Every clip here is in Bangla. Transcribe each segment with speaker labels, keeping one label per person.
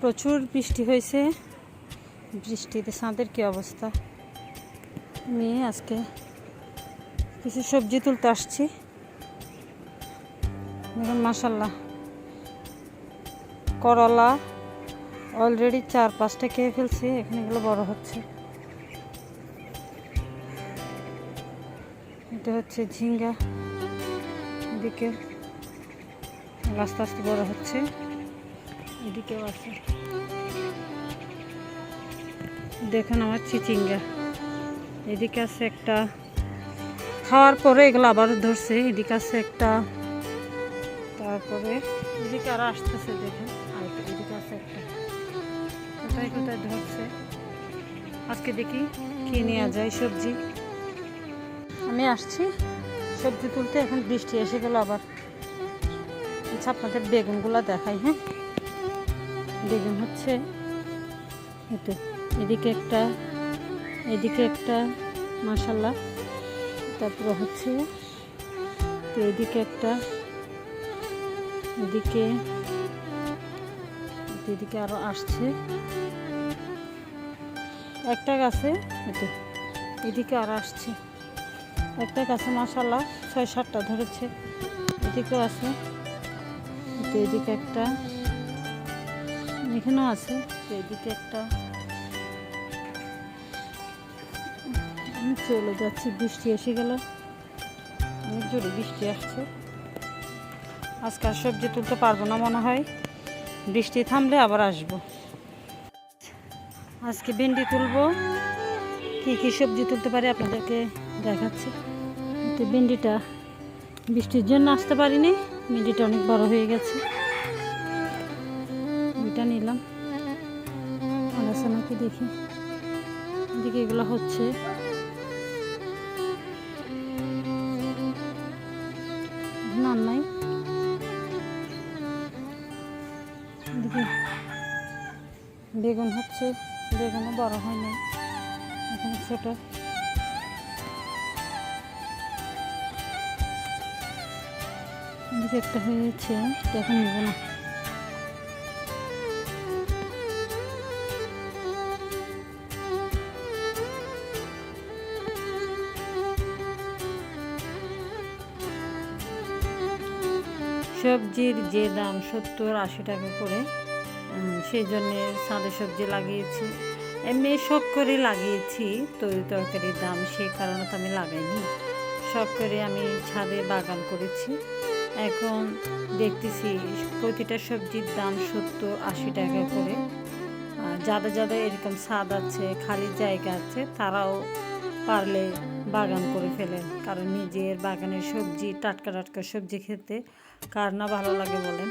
Speaker 1: প্রচুর বৃষ্টি হয়েছে। বৃষ্টিতে সাঁদের কি অবস্থা? আমি আজকে কিছু সবজি তুলতে আসছি। দেখুন মাসাল্লাহ করলা অলরেডি চার পাঁচটা খেয়ে ফেলছি, এখানে এগুলো বড় হচ্ছে। এটা হচ্ছে ঝিঙ্গা। এদিকে আস্তে আস্তে বড় হচ্ছে। এদিকেও আছে। দেখুন আমার চিচিঙ্গা। এদিকে আছে একটা, খাওয়ার পরে এগুলো আবার ধরছে, এদিকে আছে একটা, তারপরে এদিকে আরও আসতেছে, দেখুন এদিকে আছে একটা। কোথায় কোথায় ধরছে? আজকে দেখি কি নেওয়া যায় সবজি। আমি আসছি, সবজি তুলতে, এখন বৃষ্টি এসে গেল আবার। আচ্ছা আপনাদের বেগুনগুলো দেখাই হ্যাঁ? বেগুন হচ্ছে এতে, এদিকে একটা এদিকে একটা মাসাল্লাহ তারপরে হচ্ছে তো এদিকে একটা, এদিকে এদিকে আরও আসছে। একটা গাছে, এতে, এদিকে আরও আসছে। একটা গাছে মাসাল্লাহ ছয় সাতটা ধরেছে। এদিকেও আছে এদিকে একটা। এখানেও আছে এদিকে একটা। আমি চলে যাচ্ছি, বৃষ্টি এসে গেল। অনেক জোরে বৃষ্টি আসছে। আজকে আর সবজি তুলতে পারব না মনে হয়। বৃষ্টি থামলে আবার আসব। আজকে ভেন্ডি তুলবো। কী কী সবজি তুলতে পারি আপনাদেরকে দেখাচ্ছি। তো ভেন্ডিটা বৃষ্টির জন্য আসতে পারিনি। ভেন্ডিটা অনেক বড় হয়ে গেছে। এটা নিলাম। আছে নাকি দেখি। এদিকে এগুলো হচ্ছে। না নাই। বেগুন হচ্ছে। বেগুনও বড় হয় নাই এখানে ছোট। একটা হয়েছে। এখন নেব না। সবজির যে দাম সত্তর, আশি টাকা করে সেই জন্যে সাদা সবজি লাগিয়েছি। এমনি শখ করে লাগিয়েছি, তরি তরকারির দাম সেই কারণে তো আমি লাগাইনি। শখ করে আমি ছাদে বাগান করেছি। এখন দেখতেছি প্রতিটা সবজির দাম সত্তর, আশি টাকা করে। যাদের যাদের এরকম স্বাদ আছে, খালি জায়গা আছে, তারাও পারলে বাগান করে ফেলেন। কারণ নিজের বাগানের সবজি, টাটকা টাটকা সবজি খেতে কার না ভালো লাগে বলেন?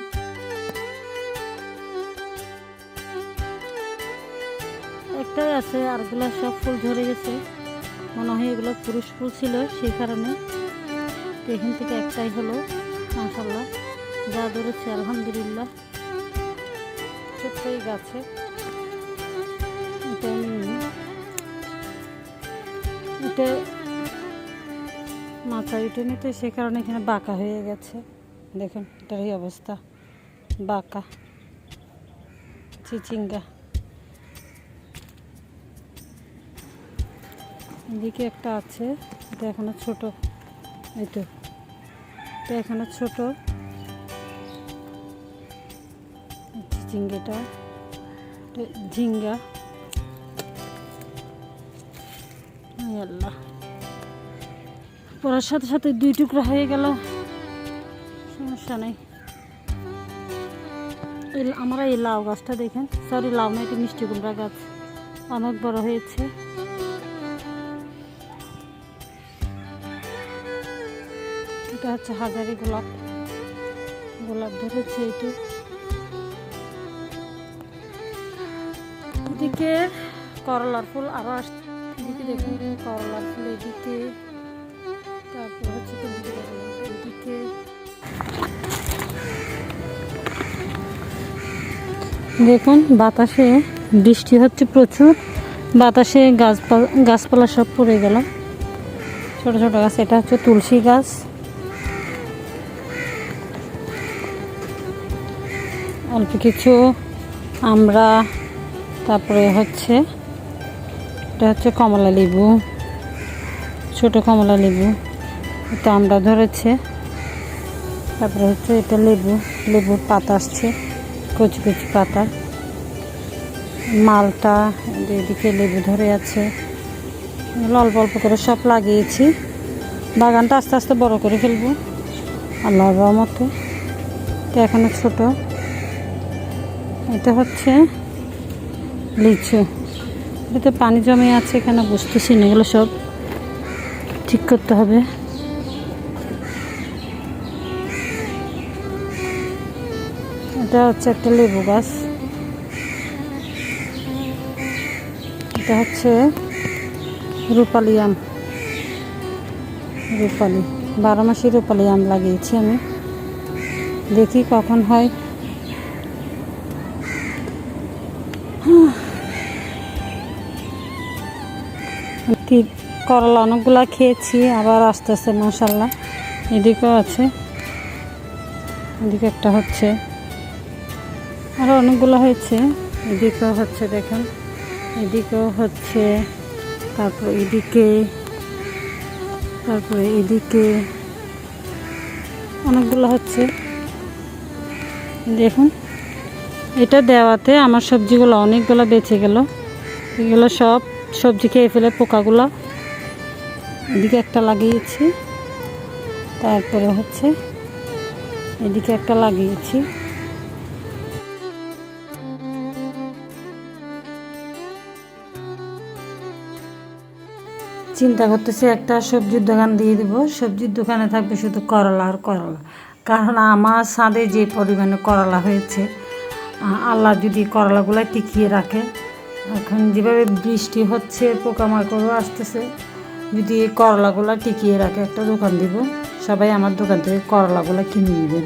Speaker 1: একটাই আছে আরগুলো সব ফুল ঝরে গেছে। মনে হয় এগুলো পুরুষ ফুল ছিল সেই কারণে। এখান থেকে একটাই হলো মাসাল্লাহ যা ধরেছে আলহামদুলিল্লাহ। ছোট্টই গাছে। এটা মাথা উঠে নিতে, সে কারণে এখানে বাঁকা হয়ে গেছে। দেখুন এটার এই অবস্থা। বাঁকা। চিচিঙ্গা। এদিকে একটা আছে, এটা এখনও ছোট। এই তো, এটা এখনও ছোট। চিচিঙ্গাটা। ঝিঙ্গা। আল্লাহ। পড়ার সাথে সাথে দুই টুকরা হয়ে গেল। সমস্যা নেই। আমরা এই লাউ গাছটা দেখেন। সরি লাউ না, এটা মিষ্টি কুমড়া গাছ। অনেক বড় হয়েছে। এটা হচ্ছে হাজারি গোলাপ। গোলাপ ধরেছে এটি। এদিকে করলার ফুল আরও আস এদিকে দেখুন, করলার ফুল এদিকে। দেখুন, বাতাসে বৃষ্টি হচ্ছে প্রচুর। বাতাসে গাছপালা গাছপালা সব পড়ে গেল। ছোট ছোট গাছ, এটা হচ্ছে তুলসী গাছ। অল্প কিছু আমরা, তারপরে হচ্ছে, এটা হচ্ছে কমলা লেবু। ছোট কমলা লেবু। এটা আমরা ধরেছে। তারপরে হচ্ছে এটা লেবু, লেবুর পাতা আসছে কচি কচি পাতা। মালটা এদিকে লেবু ধরে আছে। অল্প অল্প করে সব লাগিয়েছি। বাগানটা আস্তে আস্তে বড় করে ফেলব, আল্লাহর রহমতে। তো এখনও ছোট। এটা হচ্ছে লিচু। এটাতে পানি জমে আছে এখানে, বুঝতেছি না এগুলো সব ঠিক করতে হবে। এটা হচ্ছে একটা লেবু গাছ। এটা হচ্ছে রূপালি আম। রূপালি। বারো মাসে রূপালি আম লাগিয়েছি আমি। দেখি কখন হয়। করলা? অনেকগুলা খেয়েছি, আবার আসতেছে মশাল্লা এদিকেও আছে। এদিকে একটা হচ্ছে। আরও অনেকগুলো হয়েছে। এদিকেও হচ্ছে দেখেন। এদিকেও হচ্ছে, তারপর এদিকে, তারপরে এদিকে, অনেকগুলো হচ্ছে। দেখুন, এটা দেওয়াতে আমার সবজিগুলো অনেকগুলো বেঁচে গেল। এগুলো সব সবজি খেয়ে ফেলে পোকাগুলো। এদিকে একটা লাগিয়েছি। তারপরে হচ্ছে, এদিকে একটা লাগিয়েছি। চিন্তা করতেছি, একটা সবজির দোকান দিয়ে দিব। সবজির দোকানে থাকবে শুধু করলা আর করলা। কারণ আমার ছাদে যে পরিমাণে করলা হয়েছে আল্লাহ যদি করলাগুলো টিকিয়ে রাখে, এখন যেভাবে বৃষ্টি হচ্ছে, পোকামাকড়ও আসতেছে, যদি এই করলাগুলো টিকিয়ে রাখে, একটা দোকান দিব, সবাই আমার দোকান থেকে করলাগুলো কিনে নেবেন।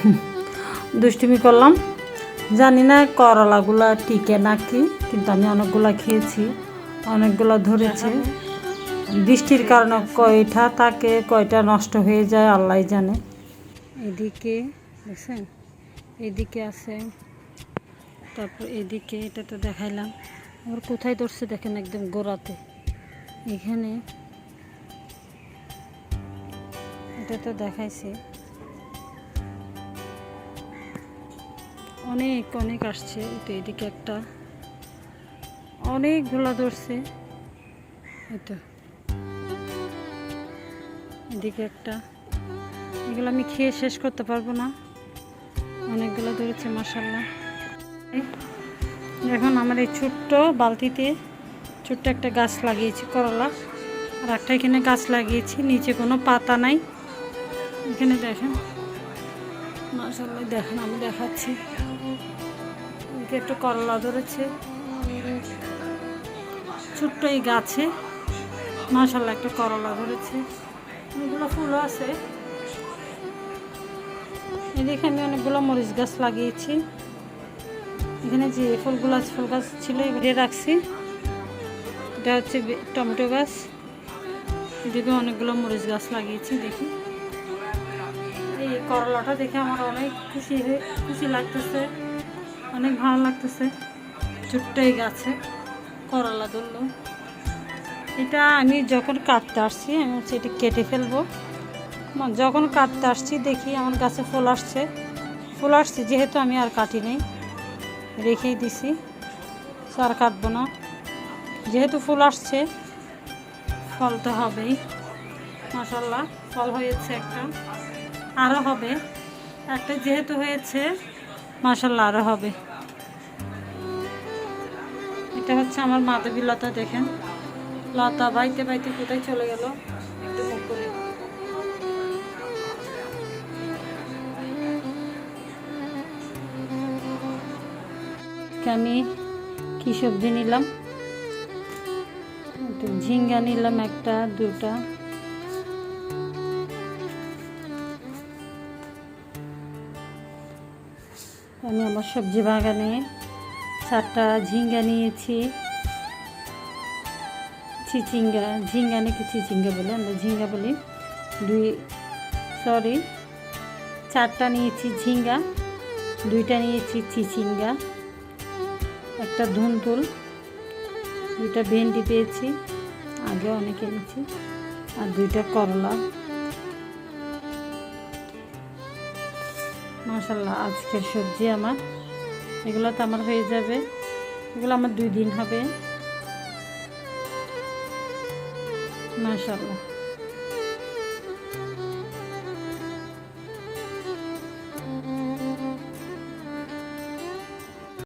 Speaker 1: দুষ্টুমি করলাম। জানি না করলাগুলা টিকে নাকি, কিন্তু আমি অনেকগুলো খেয়েছি। অনেকগুলো ধরেছে। বৃষ্টির কারণে কয়টা থাকে কয়টা নষ্ট হয়ে যায় আল্লাহ জানে। এদিকে দেখছেন? এদিকে আছে, তারপর এদিকে এটা তো দেখাইলাম। আবার কোথায় ধরছে দেখেন একদম গোড়াতে। এখানে এটা তো দেখাইছে। অনেক অনেক আসছে। এদিকে একটা। অনেকগুলা ধরছে। এটা এদিকে একটা। এগুলো আমি খেয়ে শেষ করতে পারব না। অনেকগুলো ধরেছে মাসাল্লাহ এখন আমার এই ছোট্ট বালতিতে ছোট্ট একটা গাছ লাগিয়েছি, করলা। আর একটা এখানে গাছ লাগিয়েছি, নিচে কোনো পাতা নাই। এখানে দেখেন। মাসাল্লাহ দেখেন, আমি দেখাচ্ছি। এদিকে একটু করলা ধরেছে। ছোট্ট এই গাছে। মাসাল্লাহ একটা করলা ধরেছে। অনেকগুলো ফুলও আছে। এদিকে আমি অনেকগুলো মরিচ গাছ লাগিয়েছি। এখানে যে ফুলগুলো ফুল গাছ ছিল, এগুলো রাখছি। এটা হচ্ছে টমেটো গাছ। এদিকে অনেকগুলো মরিচ গাছ লাগিয়েছি, দেখি। এই করলাটা দেখে আমার অনেক খুশি খুশি লাগতেছে। অনেক ভালো লাগতেছে। ছোট্ট এই গাছে। করলা ধরলো। এটা আমি যখন কাটতে আসছি, আমি হচ্ছে এটা কেটে ফেলব। যখন কাটতে আসছি, দেখি আমার গাছে ফুল আসছে। ফুল আসছে, যেহেতু আমি আর কাটি নেই, রেখেই দিছি। আর কাটবো না। যেহেতু ফুল আসছে, ফল তো হবেই। মাসাল্লাহ ফল হয়েছে একটা। আরও হবে। একটা যেহেতু হয়েছে মাসাল্লাহ আরও হবে। এটা হচ্ছে আমার মাধবী লতা, দেখেন। লতা বাইতে বাইতে কোথায় চলে গেল? আমি কি সবজি নিলাম? ঝিঙ্গা নিলাম একটা, দুটা। আমি আমার সবজি বাগানে চারটা ঝিঙ্গা নিয়েছি। চিচিঙ্গা, ঝিঙ্গা নাকি চিচিঙ্গা বলে আমরা ঝিঙ্গা বলি। দুই সরি চারটা নিয়েছি ঝিঙ্গা, দুইটা নিয়েছি চিচিঙ্গা, একটা ধুনতুল দুইটা ভেন্ডি পেয়েছি, আগে অনেক এনেছি, আর দুইটা করলা। মাশাল্লাহ আজকের সবজি আমার। এগুলো তো আমার হয়ে যাবে। এগুলো আমার দুই দিন হবে। মাশাল্লাহ